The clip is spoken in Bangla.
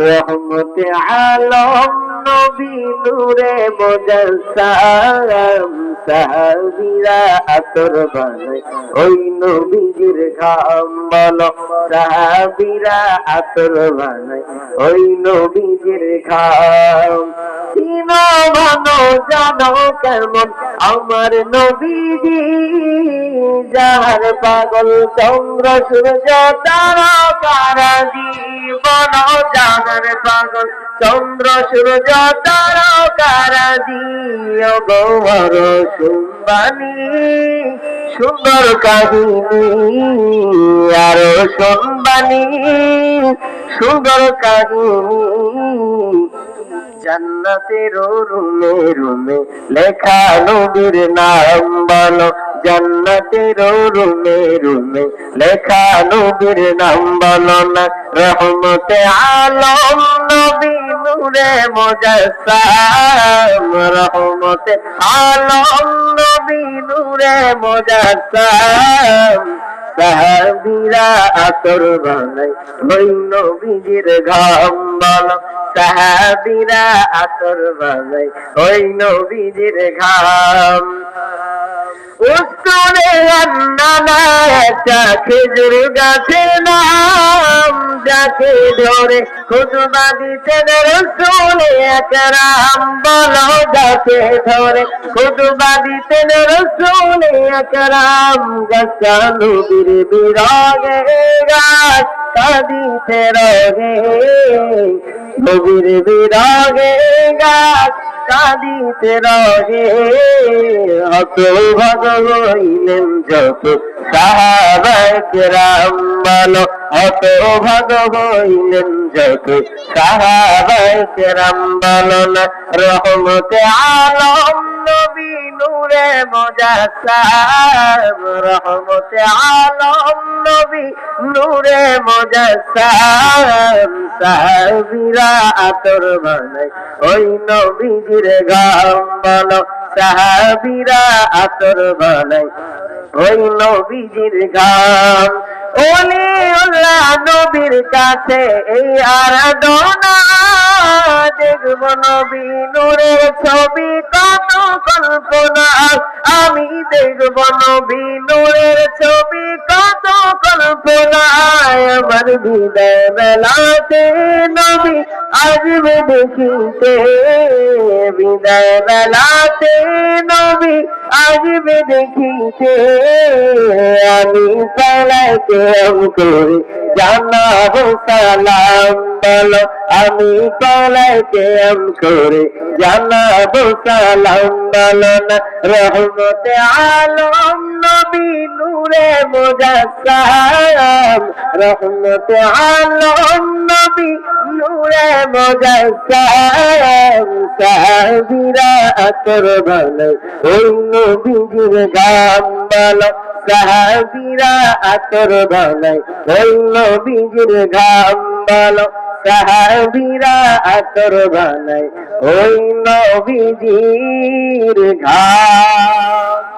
রহমতে আলম নবী নূরে মোজাসাম সাহাবীরা আতর বানায় ওই নবীজির ঘাম বলো, সাহাবীরা আতর বানায় ওই নবীজির ঘাম চিনো ভালো জানো কেমন? আমার নবীজি যাহার পাগল চন্দ্র সূর্য, তারা কারা জীবন জাহার পাগল চন্দ্র সূর্য, তারা কারা দিও গৌর সুন্দর কাহিনী আরও সুম্বানি সুন্দর কাহিনী জান্নাতের রুমে রুমে লেখা নবীর নাম বলো জান্নাতের রুমে রুমে লেখা নবীর নাম বলো না। রহমতে আলম নবী নূরে মোজাসাম রহমতে আলম নবী নূরে মোজাসাম সাহাবিরা আতর বানাই ওই নবীজির ঘাম বলো। সাহাবিরা আতর বানাই ওই নবীজির ঘাম। উস্তুরে না একটা খেজুর গাছের নাম। যাকে ধরে খুদবা দিতেন রসুলে একরাম বলো যাকে ধরে খুদবা দিতেন রসুলে একরাম গাছা নবীর বিরাগে গাছ কাঁদিতে রগে নবীর বিরাগে গাছ কাঁদিতে রগে হত ভগ হইলেন যত সাহাবাইকেরাম বলো। হত ভগ হইলেন যত সাহাবাইকেরাম বলো না রহমতে আলম নবী নূরে মোজাসাম রহমতে আলম নবী নূরে মোজাসাম সাহাবীরা আতর বানায় ওই নবীজির গাম বলো সাহাবীরা আতর বানায় ওই নবীজির গাম ওলি উল্লাহ নবীর কাছে এই আরাধনা দেখব নবী নূরের ছবি, কত কল্পনা। আমি দেখব নবী নূরের ছবি কত কল্পনায় আমার হৃদয় বেলাতে নবী আসবে দেখিতে বিদায় বেলাতে নবী আসবে দেখিতে আমি চালাইতে করে জানাব সালাম বলো, আমি পালাইতে করে। জানাব সালাম বলো না, রহমতে আলম নবী নূরে মোজাসাম। রহমতে আলম নবী নূরে মোজাসাম। সাহাবীরা আতর ভালো ওই নবীজির গাম বলো সাহাবীরা আতর গলায় বলল নবীজির ঘাম বলো। সাহাবিরা আতর গলায় ওই নবীজির ঘাম